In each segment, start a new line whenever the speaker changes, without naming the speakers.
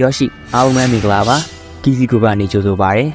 ယောရှိအားလုံးပဲမင်္ဂလာပါကီစီဂရုပကနေကြိုဆိုပါရစေ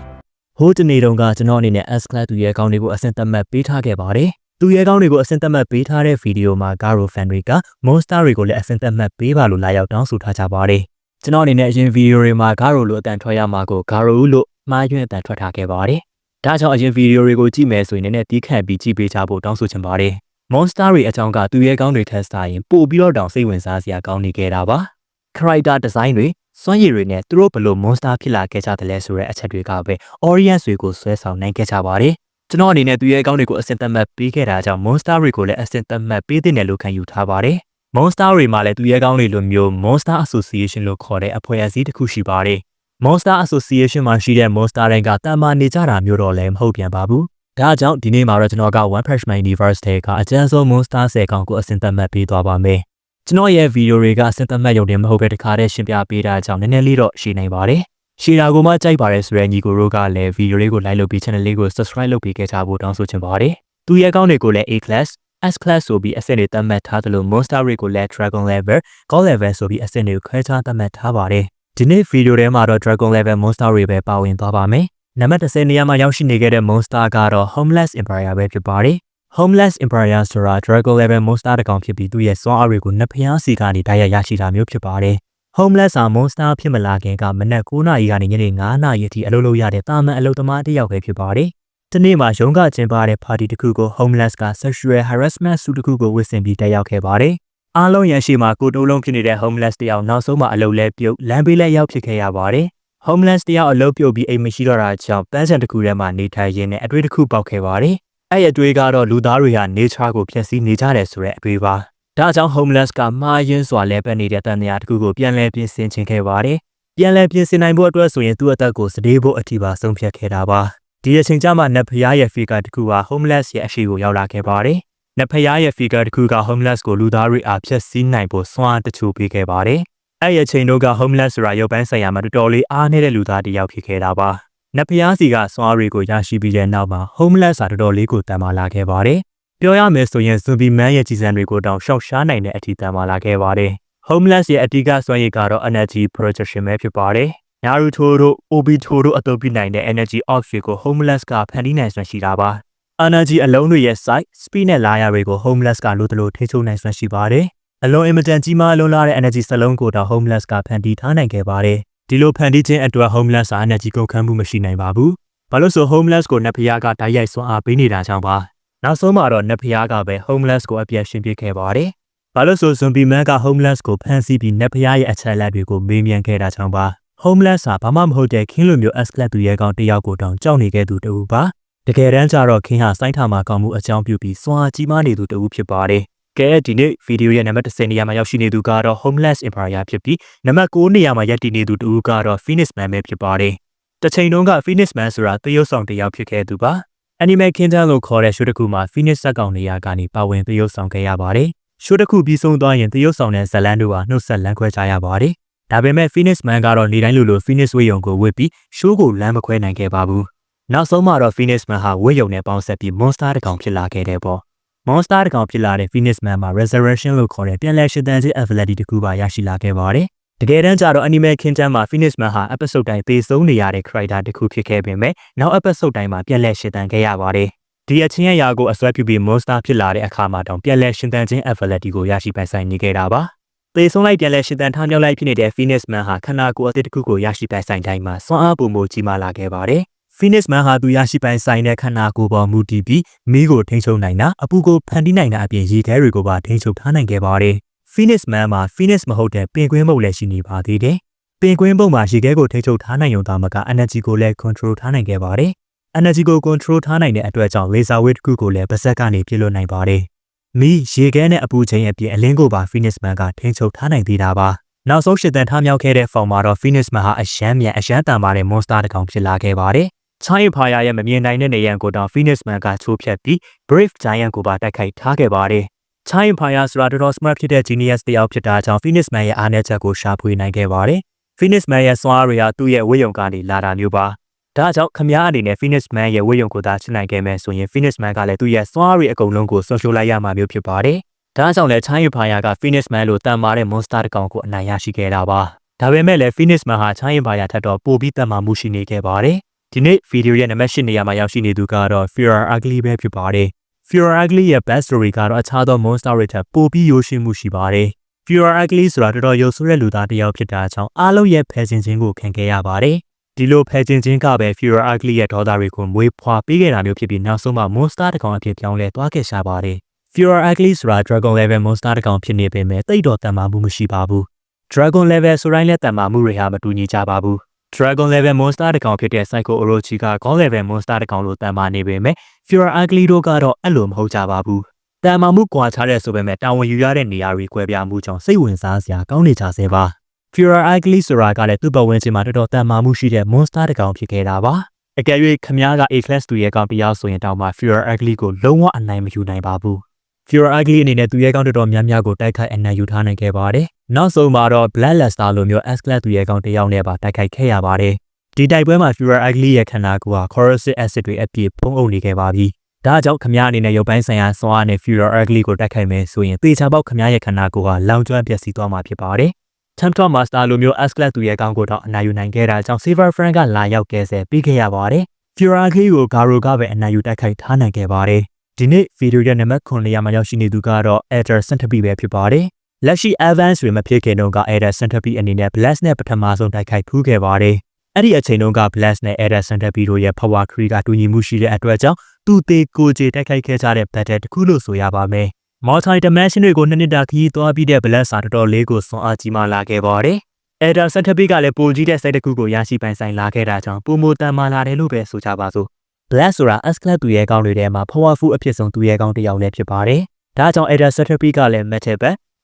ဟိုးတနေ့တုန်းကကျွန်တော်အနေနဲ့ S class သူရဲ့အကောင့်တွေကိုအဆင့်သတ်မှတ်ပေးထားခဲ့ပါတယ်။သူရဲ့အကောင့်တွေကိုအဆင့်သတ်မှတ်ပေးထားတဲ့ဗီဒီယိုမှာ Garo fan တွေက Monster တွေကိုလည်းအဆင့်သတ်မှတ်ပေးပါလို့လာရောက်တောင်းဆိုထားကြပါတယ်။ကျွန်တော်အနေနဲ့အရင်ဗီဒီယိုတွေမှာ Garo လို့အတန်ထွက်ရမှာကို Garo လို့မှားယွင်းအတန်ထွက်ထားခဲ့ပါတယ်။ဒါကြောင့်အရင်ဗီဒီယိုတွေကိုကြည့်မယ်ဆိုရင်လည်းတီးခန့်ပြီးကြည့်ပေးကြဖို့တောင်းဆိုချင်ပါတယ်။ Monster တွေအကြောင်းကသူရဲ့အကောင့်တွေထက်စာရင်ပိုပြီးတော့တောင်စိတ်ဝင်စားစရာကောင်းနေခဲ့တာပါ။ character design တွေ စွမ်းရည်တွေနဲ့သူတို့ဘယ်လို monster ဖြစ်လာခဲ့ကြသလဲဆိုတဲ့အချက်တွေကပဲ audience တွေကိုဆွဲဆောင်နိုင်ခဲ့ကြပါတယ်။ကျွန်တော်အနေနဲ့သူရဲ့အကောင့်တွေကိုအစင်သတ်မှတ်ပေးခဲ့တာကြောင့် monster တွေကိုလည်းအစင်သတ်မှတ်ပေးတဲ့နယ်လို့ခံယူထားပါတယ်။ monster တွေမှာလည်းသူရဲ့အကောင့်တွေလိုမျိုး monster association လို့ခေါ်တဲ့အဖွဲ့အစည်းတစ်ခုရှိပါတယ်။ monster association မှာရှိတဲ့ monster တွေကတာမာနေကြတာမျိုးတော့လည်းမဟုတ်ပြန်ပါဘူး။ဒါကြောင့်ဒီနေ့မှာတော့ကျွန်တော်က One Punch Man Universe ထဲကအကျဉ်းဆုံး monster 10ကောင်ကိုအစင်သတ်မှတ်ပေးသွားပါမယ်။ ကျွန်တော်ရဲ့ဗီဒီယိုတွေကစင်သက်မှတ်ရုံတင်မဟုတ်ပဲတခါတည်းရှင်းပြပေးတာကြောင့်နည်းနည်းလေးတော့ရှင်းနိုင်ပါတယ်။ရှင်းတာကိုမှကြိုက်ပါတယ်ဆိုတဲ့ညီကိုတို့ကလည်းဗီဒီယိုလေးကို like လုပ်ပြီး channel လေးကို subscribe လုပ်ပြီးခဲ့ကြဖို့တောင်းဆိုချင်ပါတယ်။သူရဲ့အကောင့်တွေကိုလည်း A class, S class ဆိုပြီးအဆင့်တွေသတ်မှတ်ထားသလို monster တွေကိုလည်း dragon level, god level ဆိုပြီးအဆင့်တွေခွဲခြားသတ်မှတ်ထားပါတယ်။ဒီနေ့ဗီဒီယိုထဲမှာတော့ dragon level monster တွေပဲပါဝင်သွားပါမယ်။နံပါတ်30နေရာမှာရောက်ရှိနေခဲ့တဲ့ monster ကတော့ homeless empire ပဲဖြစ်ပါတယ်။ Homeless Empire ဆိုတာ Dragon Level Monster တစ်ကောင်ဖြစ်ပြီးသူ့ရဲ့စွမ်းအားတွေကိုနှစ်ဖျားစီကနေတိုက်ရိုက်ရရှိတာမျိုးဖြစ်ပါတယ်။ Homeless ဟာ Monster ဖြစ်မလာခင်ကမနက်9နာရီကနေညနေ9နာရီအထိအလုပ်လုပ်ရတဲ့တာမန်အလုပ်သမားတစ်ယောက်ပဲဖြစ်ပါတယ်။ဒီနေ့မှာရုံးကကျင်းပတဲ့ party တစ်ခုကို Homeless က sexual harassment ဆုတစ်ခုကိုဝစ်ဆင်ပြီးတက်ရောက်ခဲ့ပါတယ်။အားလုံးရန်ရှိမှာကိုတိုးလုံးဖြစ်နေတဲ့ Homeless တယောက်နောက်ဆုံးမှာအလုပ်လဲပြုတ်လမ်းဘေးလဲရောက်ဖြစ်ခဲ့ရပါတယ်။ Homeless တယောက်အလုပ်ပြုတ်ပြီးအိမ်မရှိတော့တာကြောင့်ပန်းစံတစ်ခုထဲမှာနေထိုင်ရင်းနဲ့အတွေ့တစ်ခုပေါက်ခဲ့ပါတယ်။ အဲ့အတွေ့ကတော့လူသားတွေဟာ nature ကိုဖျက်ဆီးနေကြတယ်ဆိုတဲ့အတွေ့ပါ။ဒါကြောင့် homeless ကမှားယွင်းစွာလဲပတ်နေတဲ့တန်တရားတစ်ခုကိုပြန်လည်ပြင်ဆင်ခြင်းခဲ့ပါတယ်။ပြန်လည်ပြင်ဆင်နိုင်ဖို့အတွက်ဆိုရင်သူ့အသက်ကိုစတေးဖို့အထိပါဆုံးဖြတ်ခဲ့တာပါ။ဒီအချိန်ကျမှနတ်ဖျားရဲ့ figure တစ်ခုဟာ homeless ရဲ့အရှိကိုရောက်လာခဲ့ပါတယ်။နတ်ဖျားရဲ့ figure တစ်ခုက homeless ကိုလူသားတွေအားဖျက်ဆီးနိုင်ဖို့စွမ်းအားတချို့ပေးခဲ့ပါတယ်။အဲ့ဒီအချိန်တို့က homeless ဆိုတာရုပ်ပိုင်းဆိုင်ရာမှာတော်တော်လေးအားနည်းတဲ့လူသားတစ်ယောက်ဖြစ်ခဲ့တာပါ။ နတ်ဖျားစီကစွမ်းအားတွေကိုရရှိပြီးတဲ့နောက်မှာ homeless ဟာတော်တော်လေးကိုတန်မာလာခဲ့ပါတယ်။ပြောရမယ်ဆိုရင် zombie man ရဲ့ကြီးစံတွေကိုတောင်ရှောက်ရှားနိုင်တဲ့အထိတန်မာလာခဲ့ပါတယ်။ homeless ရဲ့အဓိကစွမ်းရည်ကတော့ energy projection ပဲဖြစ်ပါတယ်။ Naruto တို့ Obito တို့အသုံးပြုနိုင်တဲ့ energy outfit ကို homeless ကဖန်တီးနိုင်စွမ်းရှိတာပါ။ energy အလုံးတွေရဲ့ size, speed နဲ့လာရတွေကို homeless ကလိုတလိုထိချုံနိုင်စွမ်းရှိပါတယ်။အလွန်အင်မတန်ကြီးမားလွန်းလာတဲ့ energy စလုံးကိုတော့ homeless ကဖန်တီးထားနိုင်ခဲ့ပါတယ်။ ဒီလိုဖန်တီးခြင်းအတွက် homeless ဟာ energy ကုန်ခန်းမှုမရှိနိုင်ပါဘူး။ဘာလို့ဆို homeless ကိုနတ်ဖျားကတိုက်ရိုက်စွမ်းအားပေးနေတာကြောင့်ပါ။နောက်ဆုံးမှာတော့နတ်ဖျားကပဲ homeless ကိုအပြည့်ရှင်းပြခဲ့ပါတယ်။ဘာလို့ဆို zombie man က homeless ကိုဖမ်းဆီးပြီးနတ်ဖျားရဲ့အချက်အလက်တွေကိုမေးမြန်းခဲ့တာကြောင့်ပါ။ homeless ဟာဘာမှမဟုတ်တဲ့ခင်းလိုမျိုး S club သူရဲကောင်တယောက်ကိုတောင်ကြောက်နေခဲ့သူတူပါ။တကယ်တမ်းကျတော့ခင်းဟာစိုင်းထာမှာကောင်းမှုအကြောင်းပြုပြီးစွမ်းအားကြီးမားနေသူတူဖြစ်ပါတယ်။ ကဲဒီနေ့ဗီဒီယိုရဲ့နံပါတ်10နေရာမှာရောက်ရှိနေသူကတော့ homeless empire ဖြစ်ပြီးနံပါတ်9နေရာမှာရပ်တည်နေသူတူကတော့ phoenix man ပဲဖြစ်ပါတယ်။တစ်ချိန်တုန်းက phoenix man ဆိုတာသရုပ်ဆောင်တစ်ယောက်ဖြစ်ခဲ့သူပါ။ Animal Kingdom လို့ခေါ်တဲ့ရှိုးတစ်ခုမှာ Phoenix ဇက်ကောင်နေရာကနေပါဝင်သရုပ်ဆောင်ခဲ့ရပါတယ်။ရှိုးတစ်ခုပြီးဆုံးသွားရင်သရုပ်ဆောင်တဲ့ဇလန်တို့ဟာနှုတ်ဆက်လန်းခွဲကြရပါတယ်။ဒါပေမဲ့ Phoenix Man ကတော့နေတိုင်းလိုလို Phoenix ဝေယုံကိုဝစ်ပြီးရှိုးကိုလမ်းမခွဲနိုင်ခဲ့ပါဘူး။နောက်ဆုံးမှာတော့ Phoenix Man ဟာဝေယုံနဲ့ပေါင်းဆက်ပြီး Monster တစ်ကောင်ဖြစ်လာခဲ့တဲ့ပေါ့။ Monster တစ်ကောင်ဖြစ်လာတဲ့ Phoenix Man မှာ Resurrection လို့ခေါ်တဲ့ပြန်လည်ရှင်သန်ခြင်း ability တစ်ခုပါရရှိလာခဲ့ပါတယ်။တကယ်တမ်းကျတော့ Animal Kingdom မှာ Phoenix Man ဟာ episode တိုင်းသေဆုံးနေရတဲ့ character တစ်ခုဖြစ်ခဲ့ပေမဲ့နောက် episode တိုင်းမှာပြန်လည်ရှင်သန်ခဲ့ရပါတယ်။ဒီအချင်းအရာကိုအစွဲပြုပြီး monster ဖြစ်လာတဲ့အခါမှာတောင်ပြန်လည်ရှင်သန်ခြင်း ability ကိုရရှိပိုင်ဆိုင်နေခဲ့တာပါ။သေဆုံးလိုက်ပြန်လည်ရှင်သန်ထားမြောက်လိုက်ဖြစ်နေတဲ့ Phoenix Man ဟာခန္ဓာကိုယ်အသစ်တစ်ခုကိုရရှိပိုင်ဆိုင်တိုင်းမှာစွမ်းအားပုံမကြီးမားလာခဲ့ပါတယ်။ Phoenix Man ဟာသူရရှိပိုင်ဆိုင်တဲ့ခန္ဓာကိုယ်ပေါ်မူတည်ပြီးမီးကိုထိန်းချုပ်နိုင်တာအပူကိုဖန်တီးနိုင်တာအပြင်ရေခဲတွေကိုပါထိန်းချုပ်ထားနိုင်ခဲ့ပါတယ်။ Phoenix Man မှာ Phoenix မဟုတ်တဲ့ပင်ကွင်းမုတ်လည်းရှိနေပါသေးတယ်။ပင်ကွင်းပုံမှာရေခဲကိုထိန်းချုပ်ထားနိုင်ုံသာမက energy ကိုလည်း control ထားနိုင်ခဲ့ပါတယ်။ energy ကို control ထားနိုင်တဲ့အတွက်ကြောင့် laser wave တစ်ခုကိုလည်းပါဇက်ကနေပြစ်လွတ်နိုင်ပါတယ်။မီးရေခဲနဲ့အပူချိန်အပြင်အလင်းကိုပါ Phoenix Man ကထိန်းချုပ်ထားနိုင်သေးတာပါ။နောက်ဆုံးရှစ်တန်ထားမြောက်ခဲ့တဲ့ form မှာတော့ Phoenix Man ဟာအရှမ်းမြန်အရှမ်းတန်ပါတဲ့ monster တစ်ကောင်ဖြစ်လာခဲ့ပါတယ်။ Giant Fire ရဲ့မမြင်နိုင်တဲ့နေရန်ကိုတောင် Phoenix Man ကချိုးဖျက်ပြီး Brave Giant ကိုပါတိုက်ခိုက်ထားခဲ့ပါတယ်။ Giant Fire ဆိုတာတော်တော် smart ဖြစ်တဲ့ genius တယောက်ဖြစ်တာကြောင့် Phoenix Man ရဲ့အားနည်းချက်ကိုရှာဖွေနိုင်ခဲ့ပါတယ်။ Phoenix Man ရဲ့စွမ်းအားတွေဟာသူ့ရဲ့ဝိယုံကနေလာတာမျိုးပါ။ဒါကြောင့်ခမားအနေနဲ့ Phoenix Man ရဲ့ဝိယုံကိုသာချစ်နိုင်ခဲ့မယ်ဆိုရင် Phoenix Man ကလည်းသူ့ရဲ့စွမ်းအားတွေအကုန်လုံးကိုဆုံးရှုံးလိုက်ရမှာမျိုးဖြစ်ပါတယ်။ဒါကြောင့်လည်း Chai Fire က Phoenix Man လို့တန်မာတဲ့ monster တစ်ကောင်ကိုအနိုင်ရရှိခဲ့တာပါဒါပေမဲ့လည်း Phoenix မှာဟာချားရင်ပါရထက်တော့ပိုပြီးတက်မှမှုရှိနေခဲ့ပါတယ်။ ဒီနေ့ဗီဒီယိုရဲ့နံပါတ်၈နေရာမှာရောက်ရှိနေသူကတော့ Fear Ugly ပဲဖြစ်ပါတယ်။ Fear Ugly ရဲ့ best story ကတော့အခြားသော monster တွေထက်ပိုပြီးရိုးရှင်းမှုရှိပါတယ်။ Fear Ugly ဆိုတာတော်တော်ရုပ်ဆိုးတဲ့လူသားတစ်ယောက်ဖြစ်တာကြောင့်အားလုံးရဲ့ဖယ်ခြင်းချင်းကိုခံခဲ့ရပါတယ်။ဒီလိုဖယ်ခြင်းချင်းကပဲ Fear Ugly ရဲ့ဒေါသတွေကိုမွေးဖွားပေးခဲ့တာမျိုးဖြစ်ပြီးနောက်ဆုံးမှာ monster တစ်ကောင်အဖြစ်ပြောင်းလဲသွားခဲ့ရှာပါတယ်။ Fear Ugly ဆိုတာ Dragon Level monster တစ်ကောင်ဖြစ်နေပေမဲ့တိတ်တော်တန်မာမှုမရှိပါဘူး။ Dragon Level ဆိုတိုင်းလည်းတန်မာမှုတွေဟာမတူညီကြပါဘူး။ Dragon Level monster တစ်ကောင်ဖြစ်တဲ့ Psycho Orochi က God Level monster တစ်ကောင်လိုတန်မာနေပေမဲ့ Fear Ugly တို့ကတော့အဲ့လိုမဟုတ်ကြပါဘူး။တန်မာမှုကွာခြားတဲ့ဆိုပေမဲ့တာဝန်ယူရတဲ့နေရာတွေကွဲပြားမှုကြောင့်စိတ်ဝင်စားစရာကောင်းနေကြဆဲပါ။ Fear Ugly ဆိုတာကလည်းသူ့ပတ်ဝန်းကျင်မှာတော်တော်တန်မာမှုရှိတဲ့ monster တစ်ကောင်ဖြစ်ခဲ့တာပါ။အကယ်၍ခမားက A class တူရဲ့ကောင်တရားဆိုရင်တောင်မှ Fear Ugly ကိုလုံးဝအနိုင်မယူနိုင်ပါဘူး။ Fear Ugly အနေနဲ့သူရဲ့ကောင်တော်တော်များများကိုတိုက်ခိုက်အနိုင်ယူထားနိုင်ခဲ့ပါတယ်။ နောက်ဆုံးမှာတော့ Black Luster လိုမျိုး S class သူရဲ့ကောင်တယောက်နဲ့ပါတိုက်ခိုက်ခဲ့ရပါတယ်။ဒီတိုက်ပွဲမှာ Fear Ugly ရဲ့ခန္ဓာကိုယ်ဟာ corrosive acid တွေအပြည့်ဖုံးအုပ်နေခဲ့ပါပြီ။ဒါကြောင့်ခမားအနေနဲ့ရုပ်ပိုင်းဆိုင်ရာစွမ်းအားနဲ့ Fear Ugly ကိုတိုက်ခိုက်မယ်ဆိုရင်သေချာပေါက်ခမားရဲ့ခန္ဓာကိုယ်ဟာလောင်ကျွမ်းပျက်စီးသွားမှာဖြစ်ပါတယ်။ Temptor Master လိုမျိုး S class သူရဲ့ကောင်ကိုတော့အနိုင်ယူနိုင်ခဲ့တာကြောင့် Silver Friend ကလာရောက်ကဲဆဲပြီးခဲ့ရပါတယ်။ Fear Ugly ကို Garo ကပဲအနိုင်ယူတိုက်ခိုက်ထားနိုင်ခဲ့ပါတယ်။ဒီနေ့ဗီဒီယိုရဲ့နံပါတ်9နေရာမှာရောက်ရှိနေသူကတော့ Ether Centipede ပဲဖြစ်ပါတယ်။ လက်ရှိ Advance တွေမဖြစ်ခင်တုန်းက Ether Centipede အနေနဲ့ Blast နဲ့ပထမဆုံးတိုက်ခိုက်ဖူးခဲ့ပါတယ်။အဲ့ဒီအချိန်တုန်းက Blast နဲ့ Ether Centipede တို့ရဲ့ Power Tree ကတူညီမှုရှိတဲ့အတွက်ကြောင့်သူသေးကိုကြေတိုက်ခိုက်ခဲ့ကြတဲ့ Battle တစ်ခုလို့ဆိုရပါမယ်။ Multi Dimension တွေကိုနှစ်နှစ်တာခီးသွားပြီးတဲ့ Blast စာတော်တော်လေးကိုစွန်အားကြီးမားလာခဲ့ပါတယ်။ Ether Centipede ကလည်းပိုကြီးတဲ့စိတ်တစ်ခုကိုရရှိပိုင်ဆိုင်လာခဲ့တာကြောင့်ပုံမတန်မာလာတယ်လို့ပဲဆိုကြပါစို့။ Black ဆိုတာ S Club သူရဲ့ကောင်းတွေထဲမှာ powerful အဖြစ်ဆုံးသူရဲ့ကောင်းတစ်ယောက်လည်းဖြစ်ပါတယ်။ဒါကြောင့် Ether Centipede ကလည်း Metal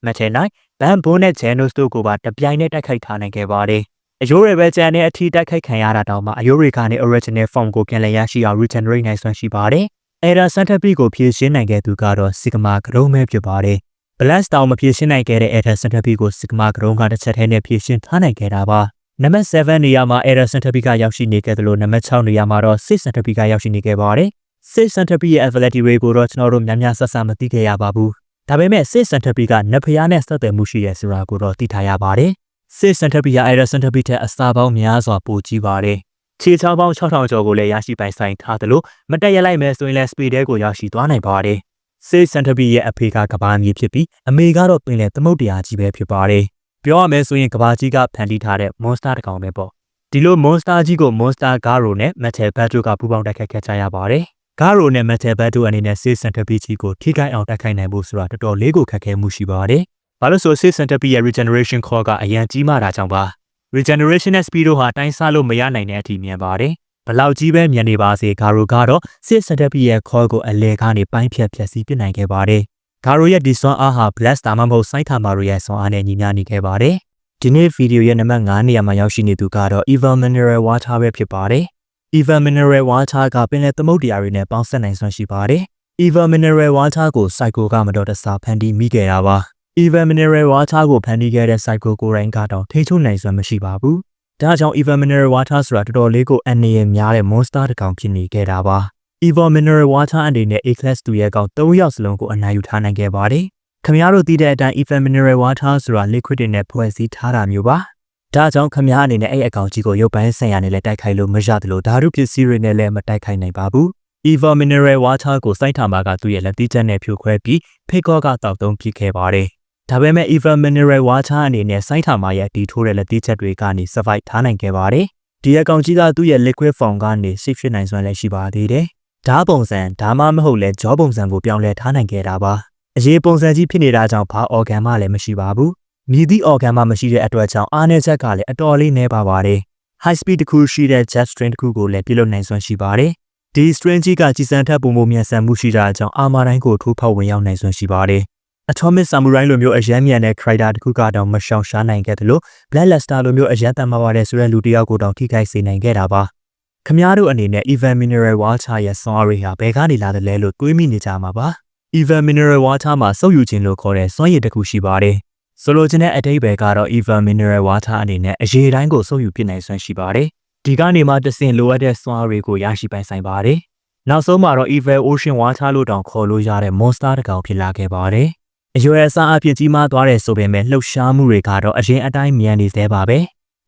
Bat, Metal Knight, Bamboo နဲ့ Genos တို့ကိုပါတပြိုင်နက်တိုက်ခိုက်ထားနိုင်ခဲ့ပါတယ်။အယိုးတွေပဲကြံတဲ့အထီးတိုက်ခိုက်ခံရတာတောင်မှအယိုးတွေကနေ original form ကိုပြန်လည်ရရှိအောင် regenerate နိုင်စွမ်းရှိပါတယ်။ Ether Centipede ကိုဖြည့်ရှင်းနိုင်ခဲ့သူကတော့ Sigma ကရုံးပဲဖြစ်ပါတယ်။ Blast တောင်မဖြည့်ရှင်းနိုင်ခဲ့တဲ့ Ether Centipede ကို Sigma ကရုံးကတစ်ချက်တည်းနဲ့ဖြည့်ရှင်းထားနိုင်ခဲ့တာပါ။နံပါတ်7နေရာမှာ Error Centipede ကရောက်ရှိနေခဲ့သလိုနံပါတ်6နေရာမှာတော့ Six Centipede ကရောက်ရှိနေခဲ့ပါတယ်။ Six Centipede ရဲ့ ability တွေကိုတော့ကျွန်တော်တို့များများဆက်ဆံမသိခဲ့ရပါဘူး။ ဒါပေမဲ့ Six Centipede ကနဖျားနဲ့ဆက်သွယ်မှုရှိတဲ့ဆိုတာကိုတော့သိထားရပါတယ်။ Six Centipede ရဲ့ Error Centipede ထက်အစာပေါင်းများစွာပိုကြီးပါတယ်။ခြေချောင်းပေါင်း6000ကျော်ကိုလည်းရရှိပိုင်ဆိုင်ထားသလိုမတက်ရလိုက်မယ်ဆိုရင်လည်း speed ကိုရရှိသွားနိုင်ပါတယ်။ Six Centipede ရဲ့အဖေကကဘာမြေဖြစ်ပြီးအမေကတော့ပင်လယ်သမုဒ္ဒရာကြီးပဲဖြစ်ပါတယ်။ပြောရမယ်ဆိုရင်ကဘာကြီးကဖန်တီးထားတဲ့ monster တစ်ကောင်ပဲပေါ့ဒီလို monster ကြီးကို monster Garo နဲ့ Metal Battle ကပူးပေါင်းတိုက်ခိုက်ခဲ့ကြရပါတယ်။ Garo နဲ့ Metal Battle အနေနဲ့ Six Centipede ကြီးကိုထိခိုက်အောင်တိုက်ခိုက်နိုင်ဖို့ဆိုတာတော်တော်လေးကိုခက်ခဲမှုရှိပါတယ်။ဘာလို့ဆို Six Centipede ရဲ့ Regeneration Core ကအရန်ကြီးမားတာကြောင့်ပါ။ Regeneration နဲ့ Speed တို့ဟာတိုင်းစားလို့မရနိုင်တဲ့အထိမြန်ပါတယ်။ဘလောက်ကြီးပဲမြန်နေပါစေ Garo ကတော့ Six Centipede ရဲ့ Core ကိုအလဲကနေပိုင်းဖြတ်ဖြတ်စီးပစ်နိုင်ခဲ့ပါတယ်။ Garo ရဲ့ဒီစွမ်းအားဟာ Blast ဒါမှမဟုတ် Sight Hammer ရဲ့စွမ်းအားနဲ့ညီမျှနေခဲ့ပါတယ်။ဒီနေ့ဗီဒီယိုရဲ့နံပါတ်9နေရာမှာရောက်ရှိနေသူကတော့ Evil Mineral Water ပဲဖြစ်ပါတယ်။ Evil Mineral Water ကပင်လယ်သမုဒ္ဒရာတွေနဲ့ပေါင်းစပ်နိုင်စွမ်းရှိပါတယ်။ Evil Mineral Water ကို Psycho ကမတော်တဆဖန်တီးမိခဲ့တာပါ။ Evil Mineral Water ကိုဖန်တီးခဲ့တဲ့ Psycho ကိုယ်တိုင်ကတော့ထိချုံနိုင်စွမ်းမရှိပါဘူး။ဒါကြောင့် Evil Mineral Water ဆိုတာတော်တော်လေးကိုအန္တရာယ်များတဲ့ monster တစ်ကောင်ဖြစ်နေခဲ့တာပါ။ Evil Mineral Water အနေနဲ့ A Class တူရဲ့ကောင်၃ယောက်စလုံးကိုအနိုင်ယူထားနိုင်ခဲ့ပါတယ်။ခင်ဗျားတို့သိတဲ့အတိုင်း Evil Mineral Water ဆိုတာ liquid တွေနဲ့ဖွဲ့စည်းထားတာမျိုးပါ။ ဒါကြောင့်ခမ ्या အနေနဲ့အဲ့အကောင်ကြီးကိုရုပ်ပိုင်းဆိုင်ရာနဲ့လည်းတိုက်ခိုက်လို့မရသလိုဓာတုပစ္စည်းတွေနဲ့လည်းမတိုက်ခိုက်နိုင်ပါဘူး။ Evil Mineral Water ကိုစိုက်ထာမာကသူ့ရဲ့လက်သီးချက်နဲ့ဖြိုခွဲပြီးဖိတ်ကောကတောက်သုံးပြခဲ့ပါတယ်။ဒါပေမဲ့ Evil Mineral Water အနေနဲ့စိုက်ထာမာရဲ့တီထိုးတဲ့လက်သီးချက်တွေကနေ survive ထားနိုင်ခဲ့ပါတယ်။ဒီအကောင်ကြီးကသူ့ရဲ့ liquid form ကနေ shape ဖြစ်နိုင်စွမ်းလည်းရှိပါသေးတယ်။ဓာပုံစံဒါမှမဟုတ်လဲကြောပုံစံကိုပြောင်းလဲထားနိုင်ခဲ့တာပါ။အရေးပုံစံကြီးဖြစ်နေတာကြောင့်ဘာ organ မှလည်းမရှိပါဘူး။ မြည်သည့် organ မှမရှိတဲ့အတွက်ကြောင့်အားနည်းချက်ကလည်းအတော်လေးနည်းပါပါတယ်။ high speed တစ်ခုရှိတဲ့ jet string တစ်ခုကိုလည်းပြုလုပ်နိုင်စွမ်းရှိပါတယ်။ဒီ string ကြီးကကြီးစံထက်ပုံပုံမြန်ဆန်မှုရှိတာကြောင့်အာမာတိုင်းကိုထိုးဖောက်ဝင်ရောက်နိုင်စွမ်းရှိပါတယ်။ Atomic Samurai လိုမျိုးအရန်မြန်တဲ့ Crider တစ်ခုကတော့မရှောင်ရှားနိုင်ခဲ့တယ်လို့ Black Luster လိုမျိုးအရန်တန်မာပါတယ်ဆိုတဲ့လူတစ်ယောက်ကိုတောင်ထိခိုက်စေနိုင်ခဲ့တာပါ။ခမားတို့အနေနဲ့ Even Mineral Water ရဲ့ song တွေဟာဘယ်ကနေလာတယ်လဲလို့တွေးမိနေကြမှာပါ။ Even Mineral Water မှာစုပ်ယူခြင်းလို့ခေါ်တဲ့စွမ်းရည်တစ်ခုရှိပါတယ်။ ဆိုလိုချင်တဲ့အဓိပ္ပာယ်ကတော့ Even Mineral Water အနေနဲ့အရေးတိုင်းကိုစုပ်ယူပြနိုင်စွမ်းရှိပါတယ်။ဒီကနေမှတဆင့်လိုအပ်တဲ့စွမ်းတွေကိုရရှိပိုင်ဆိုင်ပါတယ်။နောက်ဆုံးမှာတော့ Evil Ocean Water လို့တောင်ခေါ်လို့ရတဲ့ monster တစ်ကောင်ဖြစ်လာခဲ့ပါတယ်။အရွယ်အစားအဖြစ်ကြီးမားသွားတဲ့ဆိုပေမဲ့လှုပ်ရှားမှုတွေကတော့အရင်အတိုင်းမြန်နေသေးပါပဲ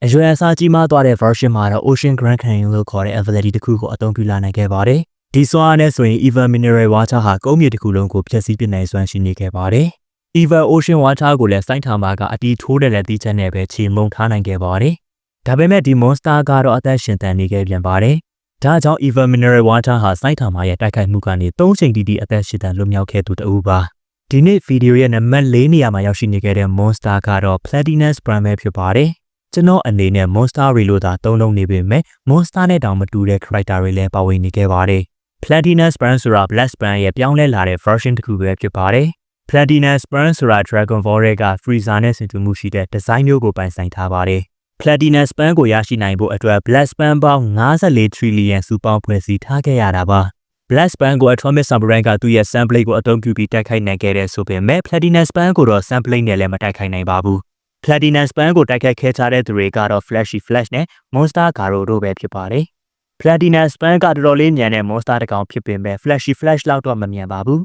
အရွယ်အစားကြီးမားသွားတဲ့ version မှာတော့ Ocean Grand Canyon လို့ခေါ်တဲ့ ability တစ်ခုကိုအသုံးပြုလာနိုင်ခဲ့ပါတယ်ဒီစွမ်းအားနဲ့ဆိုရင် Eva Mineral Water ဟာကုန်းမြေတစ်ခုလုံးကိုဖျက်ဆီးပစ်နိုင်စွမ်းရှိနေခဲ့ပါတယ် Eva Ocean Water ကိုလည်းစိုင်းထာမာကအတီးထိုးတဲ့လက်သီးချက်နဲ့ပဲချေမှုန်းထားနိုင်ခဲ့ပါတယ်ဒါပေမဲ့ဒီ monster ကတော့အသက်ရှင်သန်နေခဲ့ပြန်ပါတယ်ဒါကြောင့် Eva Mineral Water ဟာစိုင်းထာမာရဲ့တိုက်ခိုက်မှုကနေ၃ချိန်တိတိအသက်ရှင်သန်လွတ်မြောက်ခဲ့သူတဦးပါဒီနေ့ဗီဒီယိုရဲ့နံပါတ်၄နေရာမှာရောက်ရှိနေခဲ့တဲ့ monster ကတော့ Platinus Prime ပဲဖြစ်ပါတယ်ကျွန်တော်အနေနဲ့ monster တွေလို့သာသုံးလုံးနေပေမဲ့ monster နဲ့တောင်မတူတဲ့ character တွေလည်းပါဝင်နေခဲ့ပါတယ် Platinus Prime ဆိုတာ Black Span ရဲ့ပြောင်းလဲလာတဲ့ version တစ်ခုပဲဖြစ်ပါတယ် Platinus Prime ဆိုတာ Dragon Ball ရဲ့က Frieza နဲ့ဆင်တူမှုရှိတဲ့ design မျိုးကိုပိုင်ဆိုင်ထားပါတယ် Platinum Span ကိုရရှိနိုင်ဖို့အတွက် Black Span ပေါင်း54 trillion စုပေါင်းဖွဲ့စည်းထားခဲ့ရတာပါ Black Span ကို Atomic Samurai ကသူ့ရဲ့ sample ကိုအသုံးပြုပြီးတိုက်ခိုက်နိုင်ခဲ့တဲ့ဆိုပေမဲ့ Platinum Span ကိုတော့ sample နဲ့လည်းမတိုက်ခိုက်နိုင်ပါဘူး Platinum Span ကိုတိုက်ခိုက်ခဲ့ကြတဲ့သူတွေကတော့ Flashy Flash နဲ့ Monster Garo တို့ပဲဖြစ်ပါတယ် Platinum Span ကတော်တော်လေးမြန်တဲ့ Monster တစ်ကောင်ဖြစ်ပေမဲ့ Flashy Flash လောက်တော့မမြန်ပါဘူး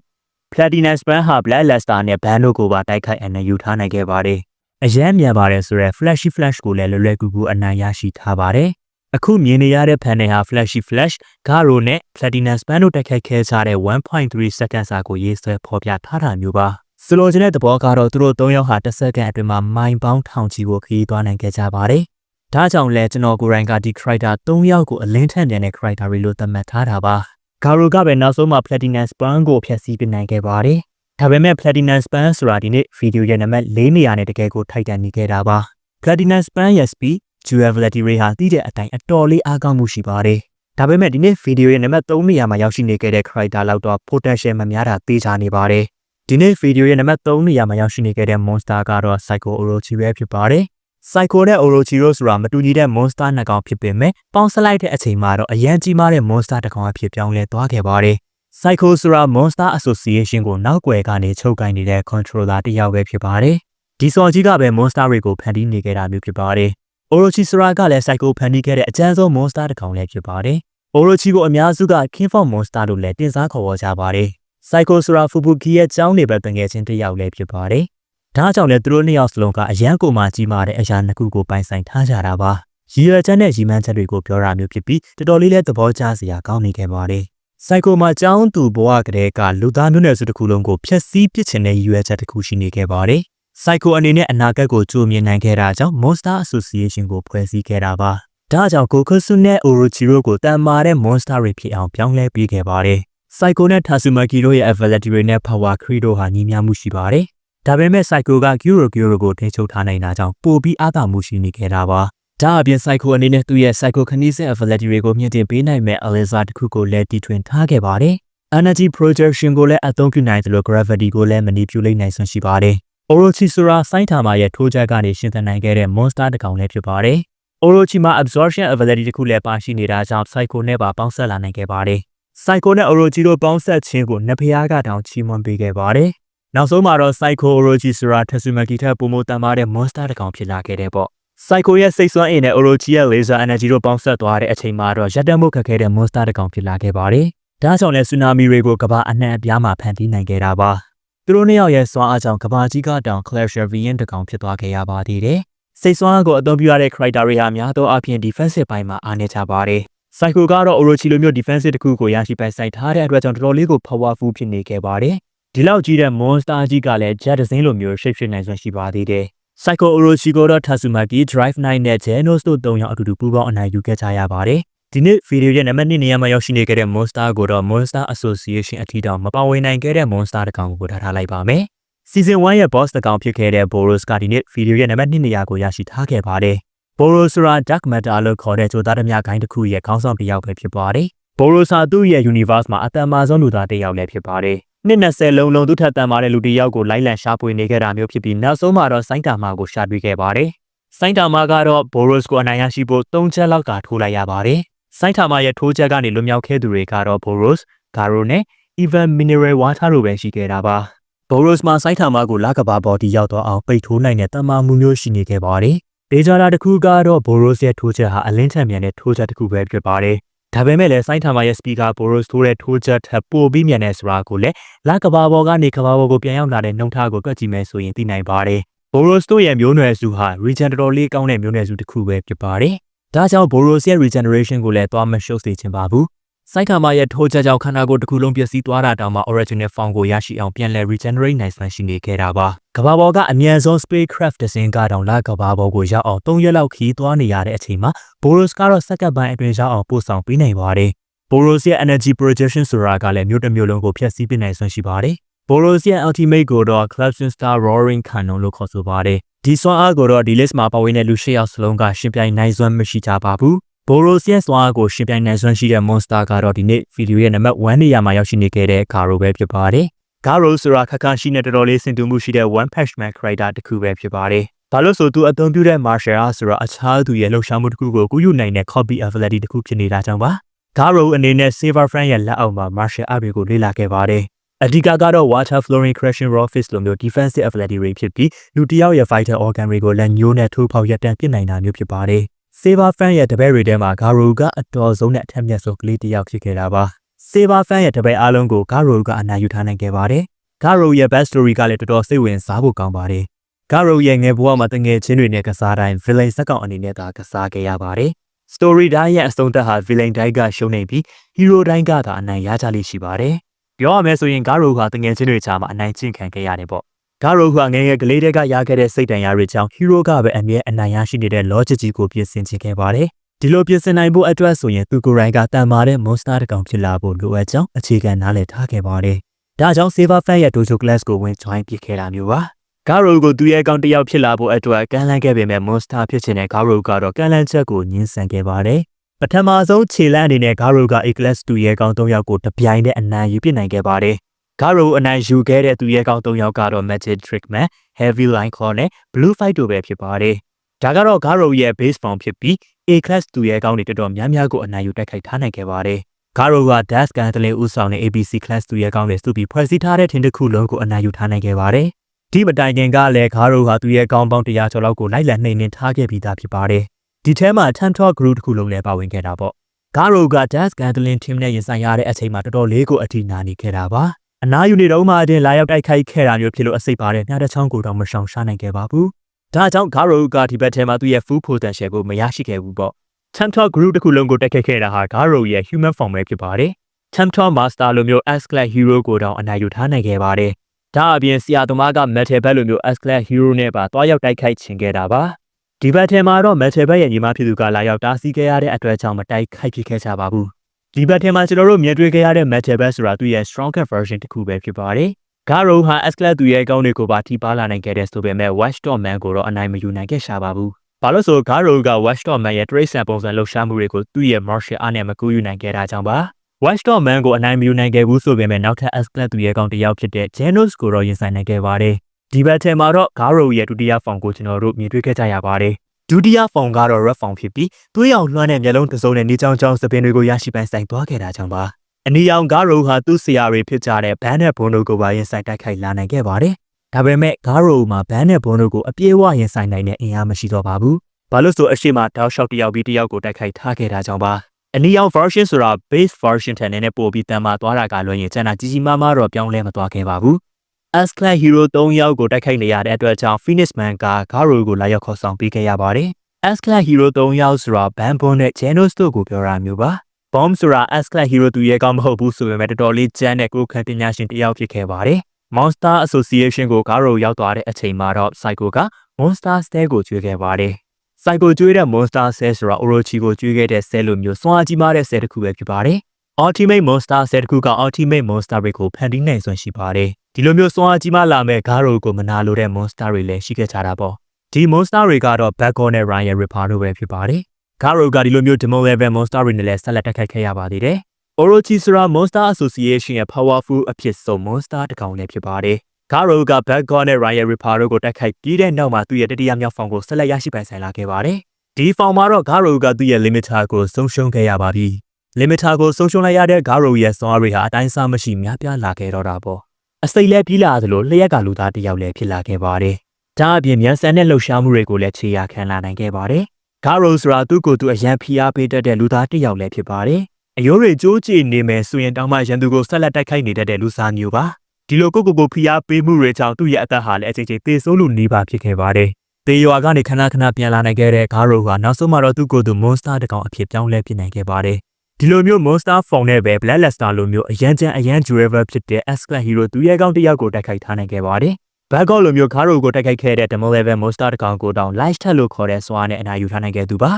Platinum Span ဟာ Black Luster နဲ့ Band တို့ကိုပါတိုက်ခိုက်အနိုင်ယူထားနိုင်ခဲ့ပါတယ်အရန်မြန်ပါတယ်ဆိုရဲ Flashy Flash ကိုလည်းလွယ်လွယ်ကူကူအနိုင်ရရှိထားပါတယ်။အခုမြင်နေရတဲ့ panel ဟာ Flashy Flash, Garo နဲ့ Platinum Span တို့တက်ခတ်ခဲ့ကြတဲ့1.3 second စာကိုရေးဆွဲဖော်ပြထားတာမျိုးပါ။ဆိုလိုချင်တဲ့သဘောကတော့သူတို့၃ယောက်ဟာတစ်စက္ကန့်အတွင်းမှာမိုင်ပေါင်းထောင်ချီကိုခရီးသွားနိုင်ခဲ့ကြပါတယ်။ဒါကြောင့်လဲကျွန်တော်ကိုယ်တိုင်ကဒီ character ၃ယောက်ကိုအလင်းထန်တဲ့ character တွေလို့သတ်မှတ်ထားတာပါ။ Garo ကပဲနောက်ဆုံးမှာ Platinum Span ကိုဖျက်ဆီးပစ်နိုင်ခဲ့ပါတယ်။ဒါပေမဲ့ Platinum Span ဆိုတာဒီနေ့ဗီဒီယိုရဲ့နံပါတ်၄နေရာနဲ့တကယ်ကိုထိုက်တန်နေခဲ့တာပါ Platinum Span ရဲ့ speed durability rate ဟာတည်တဲ့အတိုင်းအတော်လေးအားကောင်းမှုရှိပါတယ်ဒါပေမဲ့ဒီနေ့ဗီဒီယိုရဲ့နံပါတ်3နေရာမှာရောက်ရှိနေခဲ့တဲ့ character လောက်တော့ potential မများတာသိချနေပါတယ်ဒီနေ့ဗီဒီယိုရဲ့နံပါတ်3နေရာမှာရောက်ရှိနေခဲ့တဲ့ monster ကတော့ Psycho Orochi ပဲဖြစ်ပါတယ် Psycho နဲ့ Orochiro ဆိုတာမတူညီတဲ့ monster နှစ်ကောင်ဖြစ်ပေမဲ့ပေါင်းစလိုက်တဲ့အချိန်မှာတော့အရန်ကြီးမားတဲ့ monster တစ်ကောင်အဖြစ်ပြောင်းလဲသွားခဲ့ပါတယ် Psycho ဆိုတာ Monster Association ကိုနောက်ွယ်ကနေချုပ်ကိုင်နေတဲ့ controller တစ်ယောက်ပဲဖြစ်ပါတယ်။ဒီစော်ကြီးကပဲ monster တွေကိုဖန်တီးနေခဲ့တာမျိုးဖြစ်ပါတယ်။ Orochi ဆိုတာကလည်း Psycho ဖန်တီးခဲ့တဲ့အကျဉ်းဆုံး monster တစ်ကောင်လည်းဖြစ်ပါတယ်။ Orochi ကိုအများစုက King of Monster လို့လည်းတင်စားခေါ်ဝေါ်ကြပါတယ်။ Psycho ဆိုတာ Fubuki ရဲ့ကျောင်းနေပဲတငယ်ချင်းတစ်ယောက်လည်းဖြစ်ပါတယ်။ ဒါကြောင့်လည်းသူတို့နှစ်ယောက်စလုံးကအရန်ကိုမှကြီးမားတဲ့အရာနှစ်ခုကိုပိုင်ဆိုင်ထားကြတာပါ။ရည်ရွယ်ချက်နဲ့ရည်မှန်းချက်တွေကိုပြောတာမျိုးဖြစ်ပြီးတော်တော်လေးလည်းသဘောကျစရာကောင်းနေခဲ့ပါတယ်။စိုက်ကိုမှာကျောင်းသူဘဝကလေးကလူသားမျိုးနွယ်စုတစ်ခုလုံးကိုဖျက်ဆီးပစ်ချင်တဲ့ရည်ရွယ်ချက်တစ်ခုရှိနေခဲ့ပါတယ်။စိုက်ကိုအနေနဲ့အနာဂတ်ကိုကြိုမြင်နိုင်ခဲ့တာကြောင့် Monster Association ကိုဖွဲ့စည်းခဲ့တာပါ။ဒါကြောင့်ကိုကုဆုနဲ့ Orochiro ကိုတန်မာတဲ့ Monster တွေဖြစ်အောင်ပြောင်းလဲပေးခဲ့ပါတယ်။ Psycho နဲ့ Tatsumaki တို့ရဲ့ ability တွေနဲ့ Power Creed တို့ဟာညီမျှမှုရှိပါတယ်။ ဒါပေမဲ့ Psycho က Gyuro Gyuro ကိုထိန်းချုပ်ထားနိုင်တာကြောင့်ပိုပြီးအားသာမှုရှိနေခဲ့တာပါ။ဒါအပြင် Psycho အနေနဲ့သူ့ရဲ့ Psychokinesis ability တွေကိုမြင့်တင်ပေးနိုင်မဲ့ Alexa တစ်ခုကိုလည်းတီထွင်ထားခဲ့ပါတယ်။ Energy projection ကိုလည်းအသုံးပြုနိုင်သလို gravity ကိုလည်း manipulate နိုင်စွမ်းရှိပါတယ်။ Orochi ဆိုတာစိုင်းထာမာရဲ့ထိုးချက်ကနေရှင်းသနိုင်ခဲ့တဲ့ monster တစ်ကောင်လည်းဖြစ်ပါတယ်။ Orochi မှာ absorption ability တစ်ခုလည်းပါရှိနေတာကြောင့် Psycho နဲ့ပါပေါင်းဆက်လာနိုင်ခဲ့ပါတယ်။ Psycho နဲ့ Orochi တို့ပေါင်းဆက်ခြင်းကိုနှစ်ဖျားကတောင်ချီးမွမ်းပေးခဲ့ပါတယ်။ နောက်ဆုံးမှာတော့ Psycho Orochi ဆိုတာ Tatsumaki ထက်ပိုမိုတန်မာတဲ့ monster တစ်ကောင်ဖြစ်လာခဲ့တဲ့ပေါ့။ Psycho ရဲ့စိတ်စွမ်းအင်နဲ့ Orochi ရဲ့ laser energy တို့ပေါင်းစပ်သွားတဲ့အချိန်မှာတော့ရပ်တန့်မှုခက်ခဲတဲ့ monster တစ်ကောင်ဖြစ်လာခဲ့ပါတယ်။ဒါကြောင့်လည်း tsunami တွေကိုကမ္ဘာအနှံ့အပြားမှာဖန်တီးနိုင်ခဲ့တာပါ။သူတို့နှစ်ယောက်ရဲ့စွမ်းအားကြောင့်ကမ္ဘာကြီးကတောင် Clash Rivian တစ်ကောင်ဖြစ်သွားခဲ့ရပါသေးတယ်။စိတ်စွမ်းအားကိုအသုံးပြုရတဲ့ character တွေဟာများသောအားဖြင့် defensive ဘိုင်းမှာအားနည်းကြပါတယ်။ Psycho ကတော့ Orochi လိုမျိုး defensive တစ်ခုကိုရရှိပိုင်ဆိုင်ထားတဲ့အတွက်ကြောင့်တော်တော်လေးကို powerful ဖြစ်နေခဲ့ပါတယ်။ ဒီလောက်ကြီးတဲ့ monster ကြီးကလည်း jet ဒဇင်းလိုမျိုး shape ဖြစ်နိုင်စွမ်းရှိပါသေးတယ်။ Psycho Orochi ကိုတော့ Tatsumaki, Drive 9နဲ့ Genos တို့၃ယောက်အတူတူပူးပေါင်းအနိုင်ယူခဲ့ကြရပါတယ်။ဒီနေ့ဗီဒီယိုရဲ့နံပါတ်2နေရာမှာရောက်ရှိနေခဲ့တဲ့ Monster ကိုတော့ Monster Association အထီးတောင်မပါဝင်နိုင်ခဲ့တဲ့ Monster တစ်ကောင်ကိုထားထားလိုက်ပါမယ်။ Season 1ရဲ့ boss တစ်ကောင်ဖြစ်ခဲ့တဲ့ Boros ကဒီနေ့ဗီဒီယိုရဲ့နံပါတ်2နေရာကိုရရှိထားခဲ့ပါတယ်။ Boros ဆိုတာ Dark Matter လို့ခေါ်တဲ့ကြိုသားဓမြဂိုင်းတစ်ခုရဲ့ခေါင်းဆောင်တစ်ယောက်ပဲဖြစ်ပါတယ်။ Boros ဟာသူ့ရဲ့ universe မှာအတန်မာဆုံးလူသားတစ်ယောက်လည်းဖြစ်ပါတယ်။ နှစ်20လုံးလုံးသူထက်တန်မာတဲ့လူတစ်ယောက်ကိုလိုက်လံရှာဖွေနေခဲ့တာမျိုးဖြစ်ပြီးနောက်ဆုံးမှာတော့စိုင်းတာမာကိုရှာတွေ့ခဲ့ပါတယ်။စိုင်းတာမာကတော့ဘိုရိုစ်ကိုအနိုင်ရရှိဖို့၃ချက်လောက်ကထိုးလိုက်ရပါတယ်။စိုင်းတာမာရဲ့ထိုးချက်ကနေလွတ်မြောက်ခဲ့သူတွေကတော့ဘိုရိုစ်၊ဂါရိုနဲ့ Even Mineral Water တို့ပဲရှိခဲ့တာပါ။ဘိုရိုစ်မှာစိုင်းတာမာကိုလကဘာဘော်ဒီရောက်တော့အောင်ပိတ်ထိုးနိုင်တဲ့တန်မာမှုမျိုးရှိနေခဲ့ပါတယ်။ဒေဂျာတာတစ်ခုကတော့ဘိုရိုစ်ရဲ့ထိုးချက်ဟာအလင်းထက်မြန်တဲ့ထိုးချက်တစ်ခုပဲဖြစ်ပါတယ်။ ဒါပေမဲ့လည်းစိုင်းထာမာရဲ့ speaker Boros ထိုးတဲ့ထိုးချက်ထပ်ပိုပြီးမြန်တဲ့ဆိုတာကိုလည်းလကဘာပေါ်ကနေကဘာပေါ်ကိုပြန်ရောက်လာတဲ့နှုံထားကိုတွက်ကြည့်မယ်ဆိုရင်သိနိုင်ပါတယ်။ Boros တို့ရဲ့မျိုးနွယ်စုဟာ regen တော်တော်လေးကောင်းတဲ့မျိုးနွယ်စုတစ်ခုပဲဖြစ်ပါတယ်။ဒါကြောင့် Boros ရဲ့ regeneration ကိုလည်းသွားမရှုပ်စေချင်ပါဘူး။ စိုက်ခါမာရဲ့ထိုးချက်ကြောင့်ခန္ဓာကိုယ်တစ်ခုလုံးပျက်စီးသွားတာတောင်မှ original form ကိုရရှိအောင်ပြန်လည် regenerate နိုင်စွမ်းရှိနေခဲ့တာပါ။ကဘာပေါ်ကအမြန်ဆုံး spacecraft တစ်စင်းကတောင်လကဘာပေါ်ကိုရောက်အောင်၃ရက်လောက်ခီးသွားနေရတဲ့အချိန်မှာ Boros ကတော့စက္ကန့်ပိုင်းအတွင်းရောက်အောင်ပို့ဆောင်ပေးနိုင်ပါတယ်။ Boros ရဲ့ energy projection ဆိုတာကလည်းမြို့တစ်မြို့လုံးကိုဖျက်ဆီးပစ်နိုင်စွမ်းရှိပါတယ်။ Boros ရဲ့ ultimate ကိုတော့ Collapsing Star Roaring Cannon လို့ခေါ်ဆိုပါတယ်။ဒီစွမ်းအားကိုတော့ဒီ list မှာပါဝင်တဲ့လူ၈ယောက်စလုံးကရှင်ပြိုင်နိုင်စွမ်းမရှိကြပါဘူး။ Boros ရဲ့စွမ်းအားကိုရှင်ပြိုင်နိုင်စွမ်းရှိတဲ့ monster ကတော့ဒီနေ့ဗီဒီယိုရဲ့နံပါတ်1နေရာမှာရောက်ရှိနေခဲ့တဲ့ Garo ပဲဖြစ်ပါတယ်။ Garo ဆိုတာခက်ခါရှိနေတော်တော်လေးစင်တူမှုရှိတဲ့ one punch man character တစ်ခုပဲဖြစ်ပါတယ်။ဘာလို့ဆိုသူအသုံးပြုတဲ့ martial art ဆိုတော့အခြားသူရဲ့လှုပ်ရှားမှုတစ်ခုကိုကူးယူနိုင်တဲ့ copy ability တစ်ခုဖြစ်နေတာကြောင့်ပါ။ Garo အနေနဲ့ Silver Friend ရဲ့လက်အောက်မှာ martial art တွေကိုလေ့လာခဲ့ပါတယ်။အဓိကကတော့ water flowing crushing raw fist လိုမျိုး defensive ability တွေဖြစ်ပြီးလူတစ်ယောက်ရဲ့ fighter organ တွေကိုလက်ညှိုးနဲ့ထိုးဖောက်ရပ်တန့်ပစ်နိုင်တာမျိုးဖြစ်ပါတယ်။ Saber fan ရဲ့တပည့်တွေထဲမှာ Garo ကအတော်ဆုံးနဲ့အထက်မြတ်ဆုံးကလေးတစ်ယောက်ဖြစ်ခဲ့တာပါ။ Saber fan ရဲ့တပည့်အားလုံးကို Garo ကအနိုင်ယူထားနိုင်ခဲ့ပါတယ်။ Garo ရဲ့ back story ကလည်းတော်တော်စိတ်ဝင်စားဖို့ကောင်းပါတယ်။ Garo ရဲ့ငယ်ဘဝမှာတငယ်ချင်းတွေနဲ့ကစားတိုင်း villain ဇက်ကောင်အနေနဲ့သာကစားခဲ့ရပါတယ်။ story တိုင်းရဲ့အဆုံးသတ်ဟာ villain တိုင်းကရှုံးနေပြီး hero တိုင်းကသာအနိုင်ရကြလိမ့်ရှိပါတယ်။ပြောရမယ်ဆိုရင် Garo ဟာတငယ်ချင်းတွေချာမှာအနိုင်ကျင့်ခံခဲ့ရတယ်ပေါ့။ Garo ဟာငယ်ငယ်ကလေးတွေကရခဲ့တဲ့စိတ်တန်ရာတွေကြောင့် hero ကပဲအမြဲအနိုင်ရရှိနေတဲ့ logic ကြီးကိုပြင်ဆင်ချင်ခဲ့ပါတယ်။ဒီလိုပြင်ဆင်နိုင်ဖို့အတွက်ဆိုရင်သူကိုယ်တိုင်ကတန်မာတဲ့ monster တစ်ကောင်ဖြစ်လာဖို့လိုအပ်ကြောင်းအခြေခံနားလည်ထားခဲ့ပါတယ်။ဒါကြောင့် Saber Fan ရဲ့ Dojo Class ကိုဝင် join ပြခဲ့တာမျိုးပါ။ Garo ကိုသူရဲ့အကောင်တစ်ယောက်ဖြစ်လာဖို့အတွက်ကမ်းလှမ်းခဲ့ပေမဲ့ monster ဖြစ်ချင်တဲ့ Garo ကတော့ကမ်းလှမ်းချက်ကိုညှင်းဆန်ခဲ့ပါတယ်။ပထမဆုံးခြေလမ်းအနေနဲ့ Garo က A Class 2ရဲ့ကောင်၃ယောက်ကိုတပြိုင်တည်းအနိုင်ယူပစ်နိုင်ခဲ့ပါတယ်။ Garo အနိုင်ယူခဲ့တဲ့သူရဲ့ကောင်၃ယောက်ကတော့ Magic Trickman, Heavy Line Claw နဲ့ Blue Fight တို့ပဲဖြစ်ပါတယ်။ဒါကတော့ Garo ရဲ့ base form ဖြစ်ပြီး A Class 2ရဲ့ကောင်တွေတော်တော်များများကိုအနိုင်ယူတိုက်ခိုက်ထားနိုင်ခဲ့ပါတယ်။ Garo က Dash Gun တလင်းဦးဆောင်တဲ့ ABC Class 2ရဲ့ကောင်တွေစုပြီးဖွဲ့စည်းထားတဲ့ထင်တစ်ခုလုံးကိုအနိုင်ယူထားနိုင်ခဲ့ပါတယ်။ဒီမတိုင်ခင်ကလည်း Garo ဟာသူရဲ့ကောင်ပေါင်း100ကျော်လောက်ကိုလိုက်လံနှိမ်နင်းထားခဲ့ပြီးသားဖြစ်ပါတယ်။ဒီထဲမှာ Tantor Group တစ်ခုလုံးလည်းပါဝင်ခဲ့တာပေါ့။ Garo က Dash Gun တလင်း team နဲ့ရင်ဆိုင်ရတဲ့အချိန်မှာတော်တော်လေးကိုအထီးနာနေခဲ့တာပါ။ အနာယူနေတော့မှအတင်းလာရောက်တိုက်ခိုက်ခဲ့တာမျိုးဖြစ်လို့အစိပ်ပါတဲ့ညတစ်ချောင်းကိုတော့မရှောင်ရှားနိုင်ခဲ့ပါဘူး။ဒါကြောင့် Garo ကဒီဘက်ထဲမှာသူ့ရဲ့ full potential ကိုမရရှိခဲ့ဘူးပေါ့။ Tantor Group တစ်ခုလုံးကိုတိုက်ခိုက်ခဲ့တာဟာ Garo ရဲ့ human form ပဲဖြစ်ပါတယ်။ Tantor Master လိုမျိုး S-Class Hero ကိုတောင်အနိုင်ယူထားနိုင်ခဲ့ပါတယ်။ဒါအပြင်ဆရာသမားက Metal Bat လိုမျိုး S-Class Hero နဲ့ပါတွားရောက်တိုက်ခိုက်ချင်ခဲ့တာပါ။ဒီဘက်ထဲမှာတော့ Metal Bat ရဲ့ညီမဖြစ်သူကလာရောက်တားဆီးခဲ့ရတဲ့အတွက်ကြောင့်မတိုက်ခိုက်ဖြစ်ခဲ့ကြပါဘူး။ ဒီဘက်ထဲမှာကျွန်တော်တို့မြင်တွေ့ခဲ့ရတဲ့ Metal Bat ဆိုတာသူ့ရဲ့ stronger version တစ်ခုပဲဖြစ်ပါတယ်။ Garo ဟာ S-Class သူရဲ့အကောင့်တွေကိုပါထိပါလာနိုင်ခဲ့တဲ့ဆိုပေမဲ့ Watchdog Man ကိုတော့အနိုင်မယူနိုင်ခဲ့ရှာပါဘူး။ဘာလို့ဆို Garo က Watchdog Man ရဲ့ trace ပုံစံလှုပ်ရှားမှုတွေကိုသူ့ရဲ့ martial art နဲ့မကူးယူနိုင်ခဲ့တာကြောင့်ပါ။ Watchdog Man ကိုအနိုင်မယူနိုင်ခဲ့ဘူးဆိုပေမဲ့နောက်ထပ် S-Class သူရဲ့အကောင့်တစ်ယောက်ဖြစ်တဲ့ Genos ကိုတော့ရင်ဆိုင်နိုင်ခဲ့ပါတယ်။ဒီဘက်ထဲမှာတော့ Garo ရဲ့ဒုတိယ form ကိုကျွန်တော်တို့မြင်တွေ့ခဲ့ကြရပါတယ်။ ဒုတိယ form ကတော့ red form ဖြစ်ပြီးသွေးရောင်လွှမ်းတဲ့မျက်လုံးတစ်စုံနဲ့နေချောင်းချောင်းစပင်တွေကိုရရှိပိုင်ဆိုင်သွားခဲ့တာကြောင့်ပါ။အနီရောင် Garo ဟာသူ့ဆရာတွေဖြစ်ကြတဲ့ Ban နဲ့ Bono ကိုပါရင်ဆိုင်တိုက်ခိုက်လာနိုင်ခဲ့ပါတယ်။ဒါပေမဲ့ Garo မှာ Ban နဲ့ Bono ကိုအပြည့်အဝရင်ဆိုင်နိုင်တဲ့အင်အားမရှိတော့ပါဘူး။ဘာလို့ဆိုအရှိမတောက်လျှောက်တစ်ယောက်ပြီးတစ်ယောက်ကိုတိုက်ခိုက်ထားခဲ့တာကြောင့်ပါ။အနီရောင် version ဆိုတာ base version ထက်နည်းနည်းပိုပြီးတန်မာသွားတာကလွှဲရင်ကျန်တာကြီးကြီးမားမားတော့ပြောင်းလဲမသွားခဲ့ပါဘူး။ S-Class Hero 3ယောက်ကိုတိုက်ခိုက်နေရတဲ့အတွက်ကြောင့် Phoenix Man က Garo ကိုလာရောက်ခေါ်ဆောင်ပေးခဲ့ရပါတယ်။ S-Class Hero 3ယောက်ဆိုတာ Bamboo နဲ့ Genos တို့ကိုပြောတာမျိုးပါ။ Bomb ဆိုတာ S-Class Hero သူရဲ့ကောင်းမဟုတ်ဘူးဆိုပေမဲ့တော်တော်လေးကျန်းတဲ့ကိုယ်ခံပညာရှင်တစ်ယောက်ဖြစ်ခဲ့ပါတယ်။ Monster Association ကို Garo ရောက်သွားတဲ့အချိန်မှာတော့ Psycho က Monster Cell ကိုကျွေးခဲ့ပါတယ်။ Psycho ကျွေးတဲ့ Monster Cell ဆိုတာ Orochi ကိုကျွေးခဲ့တဲ့ Cell လိုမျိုးစွမ်းအားကြီးမားတဲ့ Cell တစ်ခုပဲဖြစ်ပါတယ်။ Ultimate Monster Cell တစ်ခုက Ultimate Monster တွေကိုဖန်တီးနိုင်စွမ်းရှိပါတယ်။ဒီလိုမျိုးစွမ်းအားကြီးမားလာမဲ့ Garo ကိုမနာလိုတဲ့ Monster တွေလည်းရှိခဲ့ကြတာပေါ့။ဒီ Monster တွေကတော့ Backgon နဲ့ Ryan Ripper တို့ပဲဖြစ်ပါတယ်။ Garo ကဒီလိုမျိုး Demon Level Monster တွေနဲ့လည်းဆက်လက်တိုက်ခိုက်ခဲ့ရပါသေးတယ်။ Orochi ဆိုတာ Monster Association ရဲ့ powerful အဖြစ်ဆုံး Monster တစ်ကောင်လည်းဖြစ်ပါတယ်။ Garo က Backgon နဲ့ Ryan Ripper တို့ကိုတိုက်ခိုက်ပြီးတဲ့နောက်မှာသူ့ရဲ့တတိယမြောက် form ကိုဆက်လက်ရရှိပိုင်ဆိုင်လာခဲ့ပါတယ်။ဒီ form မှာတော့ Garo ကသူ့ရဲ့ limiter ကိုဆုံးရှုံးခဲ့ရပါပြီ။ limiter ကိုဆုံးရှုံးလိုက်ရတဲ့ Garo ရဲ့စွမ်းအားတွေဟာအတိုင်းအဆမရှိများပြားလာခဲ့တော့တာပေါ့။အစိတ်လဲပြီးလာသလိုလျက်ကလူသားတစ်ယောက်လည်းဖြစ်လာခဲ့ပါတယ်။ဒါအပြင်မြန်ဆန်တဲ့လှုပ်ရှားမှုတွေကိုလည်းခြေရာခံလာနိုင်ခဲ့ပါတယ်။ Garo ဆိုတာသူ့ကိုယ်သူအရန်ဖိအားပေးတတ်တဲ့လူသားတစ်ယောက်လည်းဖြစ်ပါတယ်အယိုးတွေကြိုးကြည့်နေမယ်ဆိုရင်တောင်မှရန်သူကိုဆက်လက်တိုက်ခိုက်နေတတ်တဲ့လူစားမျိုးပါဒီလိုကိုကိုကိုဖိအားပေးမှုတွေကြောင့်သူ့ရဲ့အသက်ဟာလည်းအချိန်ချင်းသေဆုံးလို့နေပါဖြစ်ခဲ့ပါတယ်တေရွာကနေခဏခဏပြန်လာနိုင်ခဲ့တဲ့ဂါရိုကနောက်ဆုံးမှာတော့သူ့ကိုယ်သူ monster တကောင်အဖြစ်ပြောင်းလဲဖြစ်နိုင်ခဲ့ပါတယ် ဒီလိုမျိုး monster form နဲ့ပဲ black luster လိုမျိုးအရန်ချမ်းအရန် durable ဖြစ်တဲ့ S class hero သူရဲ့ကောင်တစ်ယောက်ကိုတိုက်ခိုက်ထားနိုင်ခဲ့ပါတယ်ဘက်ကော့လိုမျိုးခါရိုကိုတိုက်ခိုက်ခဲ့တဲ့ demo level monster တကောင်ကိုတောင် light ထက်လို့ခေါ်တဲ့စွာနဲ့အနာယူထားနိုင်ခဲ့သူပါ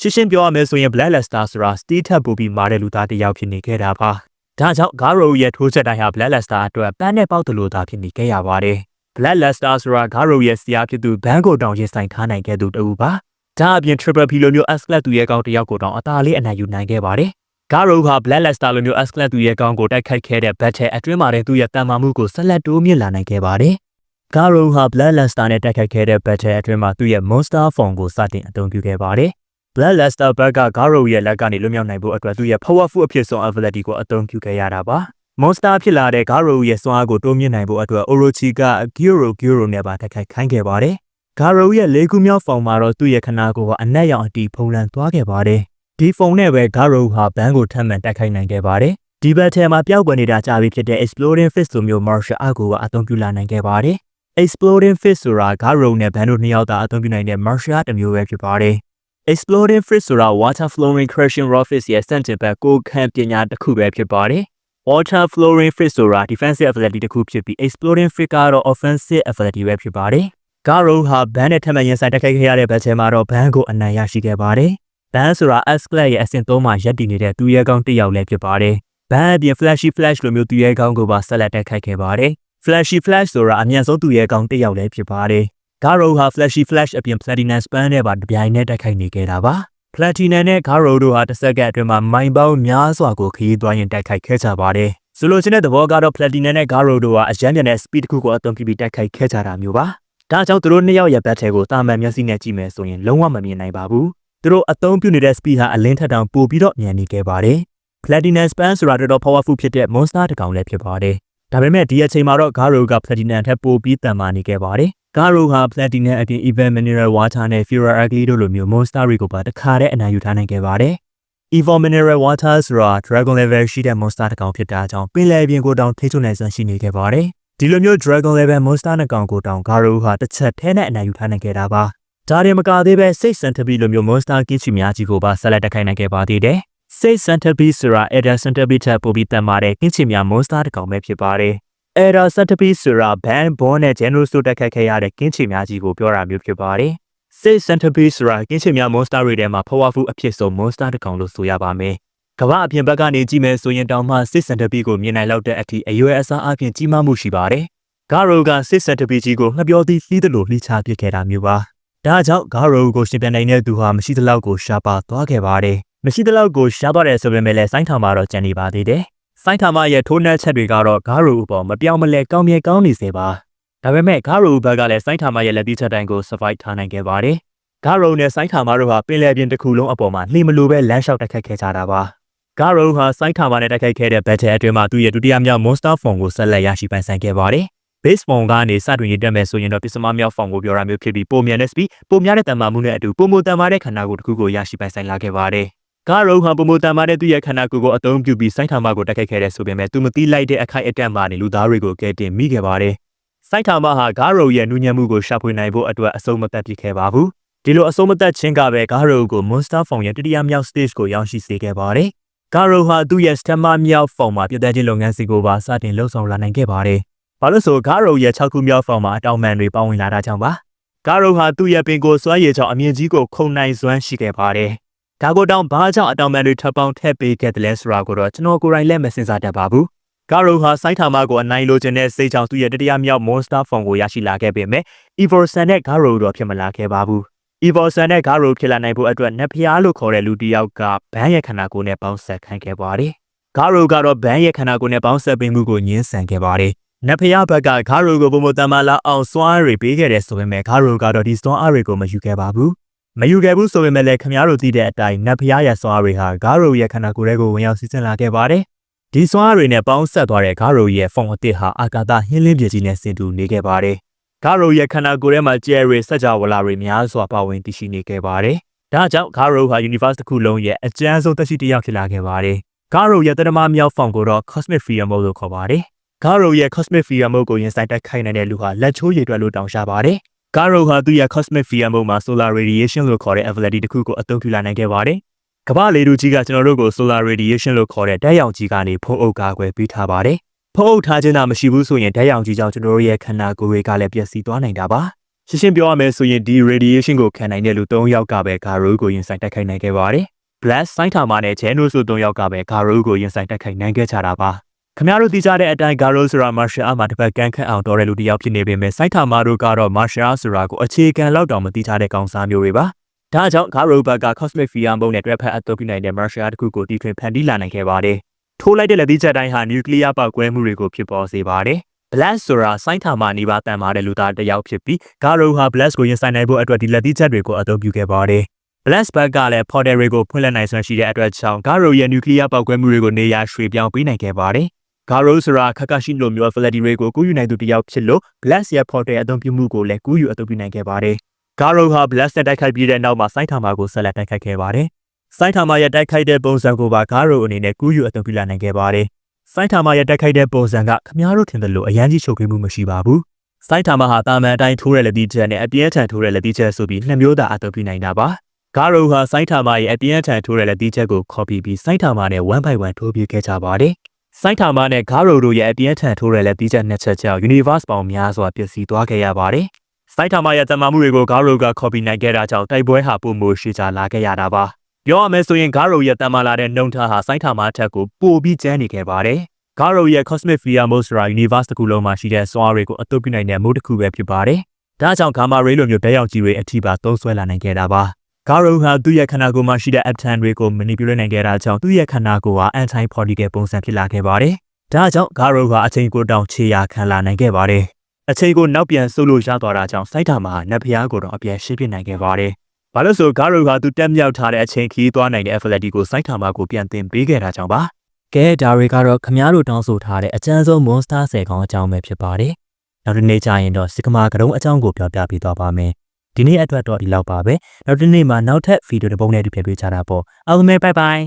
ရှင်းရှင်းပြောရမယ်ဆိုရင် black luster ဆိုတာ steel ထက်ပိုပြီးမာတဲ့လူသားတစ်ယောက်ဖြစ်နေခဲ့တာပါဒါကြောင့် Garo ရဲ့ထိုးချက်တိုင်းဟာ Black Luster အတွက်ပန်းနဲ့ပေါက်တလို့သာဖြစ်နေခဲ့ရပါတယ်။ Black Luster ဆိုတာ Garo ရဲ့ဆရာဖြစ်သူဘန်ကိုတောင်ရင်ဆိုင်ထားနိုင်ခဲ့သူတူပါ။ဒါအပြင် Triple P လိုမျိုး S-Class သူရဲ့ကောင်းတစ်ယောက်ကိုတောင်အသာလေးအနိုင်ယူနိုင်ခဲ့ပါတယ်။ Garo ဟာ Black Luster လိုမျိုး S-Class သူရဲ့ကောင်းကိုတိုက်ခိုက်ခဲ့တဲ့ Battle အတွင်းမှာတဲ့သူရဲ့တန်မာမှုကိုဆက်လက်တိုးမြင့်လာနိုင်ခဲ့ပါတယ်။ Garo ဟာ Black Luster နဲ့တိုက်ခိုက်ခဲ့တဲ့ Battle အတွင်းမှာသူ့ရဲ့ Monster Form ကိုစတင်အသုံးပြုခဲ့ပါတယ်။ Black Luster ဘက်က Garo ရဲ့လက်ကနေလွတ်မြောက်နိုင်ဖို့အတွက်သူရဲ့ powerful အဖြစ်ဆုံး ability ကိုအသုံးပြုခဲ့ရတာပါ။ Monster ဖြစ်လာတဲ့ Garo ရဲ့စွမ်းအားကိုတိုးမြင့်နိုင်ဖို့အတွက် Orochi က Gyuro Gyuro နဲ့ပါတိုက်ခိုက်ခိုင်းခဲ့ပါတယ်။ Garo ရဲ့လေးခုမြောက်ဖောင်မှာတော့သူ့ရဲ့ခနာကိုကအနက်ရောင်အတီဖုံးလန်းသွားခဲ့ပါတယ်။ ဒီဖုံနဲ့ပဲ Garo ဟာဘန်းကိုထပ်မံတိုက်ခိုက်နိုင်ခဲ့ပါတယ်။ဒီဘက်ထဲမှာပျောက်ကွယ်နေတာကြာပြီဖြစ်တဲ့ Exploding Fist လိုမျိုး martial art ကိုအသုံးပြုလာနိုင်ခဲ့ပါတယ်။ Exploding Fist ဆိုတာ Garo နဲ့ဘန်းတို့နှစ်ယောက်သာအသုံးပြုနိုင်တဲ့ martial art တစ်မျိုးပဲဖြစ်ပါတယ်။ Exploding Fist ဆိုတာ Water Flowing Crushing Raw Fist ရဲ့စန့်ကျင်ဘက်ကိုခံပညာတစ်ခုပဲဖြစ်ပါတယ်။ Water Flowing Fist ဆိုတာ defensive ability တစ်ခုဖြစ်ပြီး Exploding Fist ကတော့ offensive ability ပဲဖြစ်ပါတယ်။ Garo ဟာဘန်းနဲ့ထပ်မံရင်ဆိုင်တိုက်ခိုက်ခဲ့ရတဲ့ဘက်ထဲမှာတော့ဘန်းကိုအနိုင်ရရှိခဲ့ပါတယ်။ ဘန်းဆိုတာ S-Class ရဲ့အဆင့်3မှာရပ်တည်နေတဲ့သူရဲကောင်းတစ်ယောက်လည်းဖြစ်ပါတယ်။ဘန်းအပြင် Flashy Flash လိုမျိုးသူရဲကောင်းကိုပါဆက်လက်တိုက်ခိုက်ခဲ့ပါတယ်။ Flashy Flash ဆိုတာအမြန်ဆုံးသူရဲကောင်းတစ်ယောက်လည်းဖြစ်ပါတယ်။ Garo ဟာ Flashy Flash အပြင် Platinum Span နဲ့ပါတပြိုင်နက်တိုက်ခိုက်နေခဲ့တာပါ။ Platinum နဲ့ Garo တို့ဟာတစ်စက္ကန့်အတွင်းမှာမိုင်ပေါင်းများစွာကိုခရီးသွားရင်တိုက်ခိုက်ခဲ့ကြပါတယ်။ဆိုလိုချင်တဲ့သဘောကတော့ Platinum နဲ့ Garo တို့ဟာအရန်မြန်တဲ့ speed တစ်ခုကိုအသုံးပြုပြီးတိုက်ခိုက်ခဲ့ကြတာမျိုးပါ။ဒါကြောင့်သူတို့နှစ်ယောက်ရဲ့ battle ကိုတာမန်မျက်စိနဲ့ကြည့်မယ်ဆိုရင်လုံးဝမမြင်နိုင်ပါဘူး။ သူတို့အသုံးပြုနေတဲ့ speed ဟာအလင်းထက်တောင်ပိုပြီးတော့မြန်နေခဲ့ပါတယ်။ Platinum Span ဆိုတာတော်တော် powerful ဖြစ်တဲ့ monster တစ်ကောင်လည်းဖြစ်ပါတယ်။ဒါပေမဲ့ဒီအချိန်မှာတော့ Garo က Platinum ထက်ပိုပြီးတန်မာနေခဲ့ပါတယ်။ Garo ဟာ Platinum အပြင် Evil Mineral Water နဲ့ Fura Ugly တို့လိုမျိုး monster တွေကိုပါတခါတည်းအနိုင်ယူထားနိုင်ခဲ့ပါတယ်။ Evil Mineral Water ဆိုတာ Dragon Level ရှိတဲ့ monster တစ်ကောင်ဖြစ်တာကြောင့်ပင်လယ်ပြင်ကိုတောင်ထိချုံနိုင်စွမ်းရှိနေခဲ့ပါတယ်။ဒီလိုမျိုး Dragon Level monster နှစ်ကောင်ကိုတောင် Garo ဟာတစ်ချက်ထဲနဲ့အနိုင်ယူထားနိုင်ခဲ့တာပါ။ ဒါရင်မကသေးပဲစိတ်စံတပီလိုမျိုး monster ကင်းချီများကြီးကိုပါဆက်လက်တိုက်ခိုက်နိုင်ခဲ့ပါသေးတယ်။စိတ်စံတပီဆိုတာ Eder Centipede ထက်ပိုပြီးတန်မာတဲ့ကင်းချီများ monster တစ်ကောင်ပဲဖြစ်ပါတယ်။ Eder Centipede ဆိုတာ Ban Bond နဲ့ General တို့တိုက်ခိုက်ခဲ့ရတဲ့ကင်းချီများကြီးကိုပြောတာမျိုးဖြစ်ပါတယ်။ Six Centipede ဆိုတာကင်းချင်များ monster တွေထဲမှာ powerful အဖြစ်ဆုံး monster တစ်ကောင်လို့ဆိုရပါမယ်။ကမ္ဘာအပြင်ဘက်ကနေကြည့်မယ်ဆိုရင်တောင်မှ Six Centipede ကိုမြင်နိုင်လောက်တဲ့အထိအရွယ်အစားအပြင်ကြီးမားမှုရှိပါတယ်။ Garo က Six Centipede ကြီးကိုငှက်ပြောသီးလှီးသလိုလှီးချပစ်ခဲ့တာမျိုးပါ။ ဒါကြောင့် Garo ကိုရှင်ပြန်နိုင်တဲ့သူဟာမရှိသလောက်ကိုရှားပါသွားခဲ့ပါတယ်။မရှိသလောက်ကိုရှားသွားတယ်ဆိုပေမဲ့လည်းစိုင်းထာမှာတော့ကြံနေပါသေးတယ်။စိုင်းထာမရဲ့ထိုးနှက်ချက်တွေကတော့ Garo အပေါ်မပြောင်းမလဲကောင်းမြဲကောင်းနေစေပါ။ဒါပေမဲ့ Garo ဘက်ကလည်းစိုင်းထာမရဲ့လက်ပြီးချက်တိုင်းကို survive ထားနိုင်ခဲ့ပါတယ်။ Garo နဲ့စိုင်းထာမတို့ဟာပင်လယ်ပြင်တစ်ခုလုံးအပေါ်မှာနှိမလို့ပဲလမ်းလျှောက်တိုက်ခိုက်ခဲ့ကြတာပါ။ Garo ဟာစိုင်းထာမနဲ့တိုက်ခိုက်ခဲ့တဲ့ battle အတွင်းမှာသူ့ရဲ့ဒုတိယမြောက် monster form ကိုဆက်လက်ရရှိပိုင်ဆိုင်ခဲ့ပါတယ်။ base form ကနေစတွင်ရတက်မယ်ဆိုရင်တော့ပစ္စမမြောက် form ကိုပြောရမျိုးဖြစ်ပြီးပုံမြန်တဲ့ speed ပုံများတဲ့တန်မာမှုနဲ့အတူပုံမတန်မာတဲ့ခန္ဓာကိုယ်တစ်ခုကိုရရှိပိုင်ဆိုင်လာခဲ့ပါတယ်။ Garo ဟာပုံမတန်မာတဲ့သူ့ရဲ့ခန္ဓာကိုယ်ကိုအသုံးပြုပြီးစိုင်းထာမကိုတိုက်ခိုက်ခဲ့တဲ့ဆိုပေမဲ့သူမသိလိုက်တဲ့အခိုက်အတန့်မှာနေလူသားတွေကိုကယ်တင်မိခဲ့ပါတယ်။စိုင်းထာမဟာ Garo ရဲ့နူးညံ့မှုကိုရှာဖွေနိုင်ဖို့အတွက်အဆုံးမသက်ဖြစ်ခဲ့ပါဘူး။ဒီလိုအဆုံးမသက်ခြင်းကပဲ Garo ကို Monster Form ရဲ့တတိယမြောက် stage ကိုရောက်ရှိစေခဲ့ပါတယ်။ Garo ဟာသူ့ရဲ့ stamina မြောက် form မှာပြည့်တဲ့ခြင်းလုပ်ငန်းစဉ်ကိုပါစတင်လှုပ်ဆောင်လာနိုင်ခဲ့ပါတယ်။ ဘာလို့ဆို Garo ရဲ့6ခုမြောက် form မှာအတောင်ပံတွေပေါဝင်လာတာကြောင့်ပါ။ Garo ဟာသူ့ရဲ့ပင်ကိုစွမ်းရည်ကြောင့်အမြင့်ကြီးကိုခုံနိုင်စွမ်းရှိခဲ့ပါတယ်။ဒါကိုတောင်ဘာကြောင့်အတောင်ပံတွေထပ်ပေါင်းထည့်ပေးခဲ့တယ်လဲဆိုတာကိုတော့ကျွန်တော်ကိုယ်တိုင်လည်းမစင်စားတတ်ပါဘူး။ Garo ဟာစိုင်းထာမကိုအနိုင်လိုချင်တဲ့စိတ်ကြောင့်သူ့ရဲ့တတိယမြောက် monster form ကိုရရှိလာခဲ့ပေမဲ့ Evil Sun နဲ့ Garo တော့ဖြစ်မလာခဲ့ပါဘူး။ Evil Sun နဲ့ Garo ဖြစ်လာနိုင်ဖို့အတွက်နတ်ဖျားလို့ခေါ်တဲ့လူတစ်ယောက်ကဘန်းရဲ့ခန္ဓာကိုယ်နဲ့ပေါင်းဆက်ခိုင်းခဲ့ပါတယ်။ Garo ကတော့ဘန်းရဲ့ခန္ဓာကိုယ်နဲ့ပေါင်းဆက်ပေးမှုကိုညှင်းဆန်ခဲ့ပါတယ်။ နတ်ဖျားဘက်က Garo ကိုပုံမတန်မာလာအောင်စွမ်းအားတွေပေးခဲ့တယ်ဆိုပေမဲ့ Garo ကတော့ဒီစွမ်းအားတွေကိုမယူခဲ့ပါဘူး။မယူခဲ့ဘူးဆိုပေမဲ့လည်းခင်ဗျားတို့သိတဲ့အတိုင်းနတ်ဖျားရဲ့စွမ်းအားတွေဟာ Garo ရဲ့ခန္ဓာကိုယ်ထဲကိုဝင်ရောက်စီးဆင်းလာခဲ့ပါတယ်။ဒီစွမ်းအားတွေနဲ့ပေါင်းဆက်သွားတဲ့ Garo ရဲ့ form အသစ်ဟာအာကာသဟင်းလင်းပြည်ကြီးနဲ့ဆင်တူနေခဲ့ပါတယ်။ Garo ရဲ့ခန္ဓာကိုယ်ထဲမှာကျဲရီစัจ java လာတွေများစွာပါဝင်တည်ရှိနေခဲ့ပါတယ်။ဒါကြောင့် Garo ဟာ universe တစ်ခုလုံးရဲ့အကျဉ်းဆုံးသက်ရှိတစ်ယောက်ဖြစ်လာခဲ့ပါတယ်ဂါရိုရဲ့တရမမြောက်ဖောင်ကိုတော့ Cosmic Fear Mode လို့ခေါ်ပါတယ် ဂါရိုရဲ့ Cosmic Fear Mode ကိုရင်ဆိုင်တက်ခိုင်းနိုင်တဲ့လူဟာလက်ချိုးရည်တွက်လို့တောင်းရှာပါတယ်ဂါရိုဟာသူ့ရဲ့ Cosmic Fear Mode မှာ Solar Radiation လို့ခေါ်တဲ့ ability တစ်ခုကိုအသုံးပြုလာနိုင်ခဲ့ပါတယ်ကမ္ဘာလေထုကြီးကကျွန်တော်တို့ကို Solar Radiation လို့ခေါ်တဲ့ဓာတ်ရောင်ကြီးကနေဖုံးအုပ်ကာကွယ်ပေးထားပါတယ်ဖုံးအုပ်ထားခြင်းသာမရှိဘူးဆိုရင်ဓာတ်ရောင်ကြီးကြောင့်ကျွန်တော်တို့ရဲ့ခန္ဓာကိုယ်တွေကလည်းပျက်စီးသွားနိုင်တာပါရှင်းရှင်းပြောရမယ်ဆိုရင်ဒီ radiation ကိုခံနိုင်တဲ့လူ၃ယောက်ကပဲဂါရိုကိုရင်ဆိုင်တက်ခိုင်းနိုင်ခဲ့ပါတယ် Blast စိုင်းထာမာနဲ့ဂျဲနိုဆို၃ယောက်ကပဲဂါရိုကိုရင်ဆိုင်တက်ခိုင်နိုင်ခဲ့ကြတာပါ ခင်ဗျားတို့သိကြတဲ့အတိုင်းဂါရိုဆိုတာမာရှယ်အာမှာတစ်ပတ်ကန်ခန့်အောင်တော်တဲ့လူတစ်ယောက်ဖြစ်နေပေမဲ့စိုင်းထာမာတို့ကတော့မာရှယ်အာဆိုတာကိုအခြေခံလောက်တောင်မသိကြတဲ့ကောင်စားမျိုးတွေပါဒါကြောင့်ဂါရိုဘတ်က Cosmic Fear ဘုံနဲ့တွဲဖက်အသုံးပြုနိုင်တဲ့ Martial တစ်ခုကိုတီထွင်ဖန်တီးလာနိုင်ခဲ့ပါတယ်ထိုးလိုက်တဲ့လက်သီးချက်တိုင်းဟာနျူကလ িয়ার ပောက်ကွဲမှုတွေကိုဖြစ်ပေါ်စေပါတယ် Blast ဆိုတာစိုင်းထာမာနေပါတန်မာတဲ့လူသားတစ်ယောက်ဖြစ်ပြီးဂါရိုဟာ Blast ကိုရင်ဆိုင်နိုင်ဖို့အတွက်ဒီလက်သီးချက်တွေကိုအသုံးပြုခဲ့ပါတယ် Blast Bug ကလည်း Portal တွေကိုဖွင့်လှစ်နိုင်စွမ်းရှိတဲ့အတွက်ကြောင့် Garo ရဲ့ nuclear ပောက်ကွဲမှုတွေကိုနေရာရွှေ့ပြောင်းပေးနိုင်ခဲ့ပါတယ်။ Garo ဆိုတာခက်ခရှိလိုမျိုး ability တွေကိုကူးယူနိုင်သူတစ်ယောက်ဖြစ်လို့ Blast ရဲ့ Portal အသုံးပြုမှုကိုလည်းကူးယူအသုံးပြုနိုင်ခဲ့ပါတယ်။ Garo ဟာ Blast နဲ့တိုက်ခိုက်ပြီးတဲ့နောက်မှာ Saitama ကိုဆက်လက်တိုက်ခိုက်ခဲ့ပါတယ်။ Saitama ရဲ့တိုက်ခိုက်တဲ့ပုံစံကိုပါ Garo အနေနဲ့ကူးယူအသုံးပြုလာနိုင်ခဲ့ပါတယ်။ Saitama ရဲ့တိုက်ခိုက်တဲ့ပုံစံကခမားတို့ထင်တယ်လို့အရန်ကြီးချုပ်ခွေးမှုမရှိပါဘူး။ Saitama ဟာတာမန်အတိုင်းထိုးတဲ့လက်သီးချက်နဲ့အပြင်းထန်ထိုးတဲ့လက်သီးချက်ဆိုပြီးနှစ်မျိုးသာအသုံးပြုနိုင်တာပါ။ဂါရိုဟာစိုင်းထာမာရဲ့အပြင်းအထန်ထိုးတဲ့လက်သီးချက်ကိုခေါ်ပြီးပြီးစိုင်းထာမာနဲ့1 by 1ထိုးပြခဲ့ကြပါတယ်။ စိုင်းထာမာနဲ့ဂါရိုတို့ရဲ့အပြင်းအထန်ထိုးတဲ့လက်သီးချက်နှစ်ချက်ကြောင့် universe ပေါင်းများစွာပျက်စီးသွားခဲ့ရပါတယ်။စိုင်းထာမာရဲ့တမန်မှုတွေကိုဂါရိုကခေါ်ပြီးနိုင်ခဲ့တာကြောင့်တိုက်ပွဲဟာပုံမိုရှေချလာခဲ့ရတာပါ။ပြောရမယ်ဆိုရင်ဂါရိုရဲ့တမန်လာတဲ့နှုံထားဟာစိုင်းထာမာထက်ကိုပိုပြီးကျန်းနေခဲ့ပါတယ်။ဂါရိုရဲ့ Cosmic Fear Mode ဆိုတာ universe တစ်ခုလုံးမှာရှိတဲ့စွမ်းအားတွေကိုအသုံးပြုနိုင်တဲ့ mode တစ်ခုပဲဖြစ်ပါတယ်။ဒါကြောင့် Gamma Ray လိုမျိုးဓာတ်ရောင်ကြီးတွေအထိပါသုံးဆွဲလာနိုင်ခဲ့တာပါ။ ဂါရိုဟာသူ့ရဲ့ခန္ဓာကိုယ်မှာရှိတဲ့ aptan တွေကို manipulate နိုင်ခဲ့တာကြောင့်သူ့ရဲ့ခန္ဓာကိုယ်ဟာ anti particle ပုံစံဖြစ်လာခဲ့ပါတယ်။ဒါကြောင့်ဂါရိုဟာအချိန်ကိုတောင်ခြေရာခံလာနိုင်ခဲ့ပါတယ်။အချိန်ကိုနောက်ပြန်ဆုပ်လို့ရသွားတာကြောင့်စိုက်တာမှာနတ်ဖျားကိုတော့အပြန်ရှင်းပြနိုင်ခဲ့ပါတယ်။ဘာလို့ဆိုဂါရိုဟာသူတက်မြောက်ထားတဲ့အချိန်ခီးသွားနိုင်တဲ့ ability ကိုစိုက်တာမှာကိုပြန်သင်ပေးခဲ့တာကြောင့်ပါ။ကဲဒါတွေကတော့ခမားတို့တောင်းဆိုထားတဲ့အကျဉ်းဆုံး monster 10ခေါင်းအကြောင်းပဲဖြစ်ပါတယ်။နောက်တစ်နေ့ကျရင်တော့စကမာကရုံးအကြောင်းကိုပြောပြပေးသွားပါမယ်။ ဒီနေ့အတွက်တော့ဒီလောက်ပါပဲနောက်တစ်နေ့မှာနောက်ထပ်ဗီဒီယိုတစ်ပုဒ်နဲ့တူပြန်တွေ့ကြတာပေါ့အားလုံးပဲဘိုင်ဘိုင်